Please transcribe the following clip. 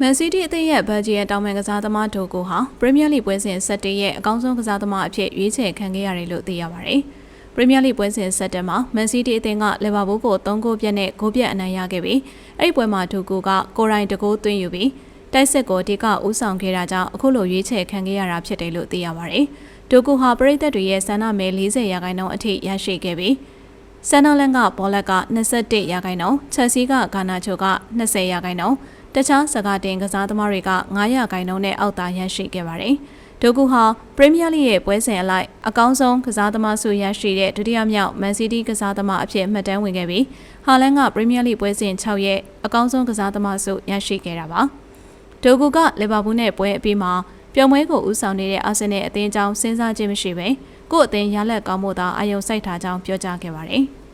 မန်စီးတီးအသင်းရဲ့ဘယ်ဂျီရဲ့တောင်ပန်ကစားသမားဒိုကိုဟာပရီးမီးယားလိပွဲစဉ်17ရဲ့အကောင်းဆုံးကစားသမားအဖြစ်ရွေးချယ်ခံခဲ့ရတယ်လို့သိရပါတယ်။ပရီးမီးယားလိပွဲစဉ်17မှာမန်စီးတီးအသင်းကလီဗာပူးကို3ဂိုးပြတ်နဲ့ဂိုးပြတ်အနိုင်ရခဲ့ပြီးအဲ့ဒီပွဲမှာဒိုကိုကကိုရိုင်းတကိုးသွင်းယူပြီးတိုက်စစ်ကိုဒီကဦးဆောင်ခဲ့တာကြောင့်အခုလိုရွေးချယ်ခံခဲ့ရတာဖြစ်တယ်လို့သိရပါတယ်။ဒိုကိုဟာပရိသတ်တွေရဲ့ဆန္ဒမဲ40ရာခိုင်နှုန်းအထိရရှိခဲ့ပြီး ဆန်နယ်လန်ကဘောလက်က21ရာခိုင်နှုန်းချက်စီကဂါနာချိုက20ရာခိုင်နှုန်းတခြားစကားတင်ကစားသမားတွေက9ရာခိုင်နှုန်းနဲ့အောက်သာရရှိခဲ့ပါတယ်။ဒိုကူဟာပရီးမီးယားလိရဲ့ပွဲစဉ်အလိုက်အကောင်းဆုံးကစားသမားဆုရရှိတဲ့ဒုတိယမြောက်မန်စီးတီးကစားသမားအဖြစ်မှတ်တမ်းဝင်ခဲ့ပြီးဟာလန်ကပရီးမီးယားလိပွဲစဉ်6ရဲ့အကောင်းဆုံးကစားသမားဆုရရှိခဲ့တာပါ။ဒိုကူကလီဗာပူးနဲ့ပွဲအပြီးမှာပျော်မွေးကိုဦးဆောင်နေတဲ့အာဆင်နယ်အသင်းကြောင့်စဉ်းစားခြင်းမရှိပဲကို့အသင်းရလက်ကောင်းမှုသာအယုံစိုက်ထားကြောင်းပြောကြားခဲ့ပါတယ်။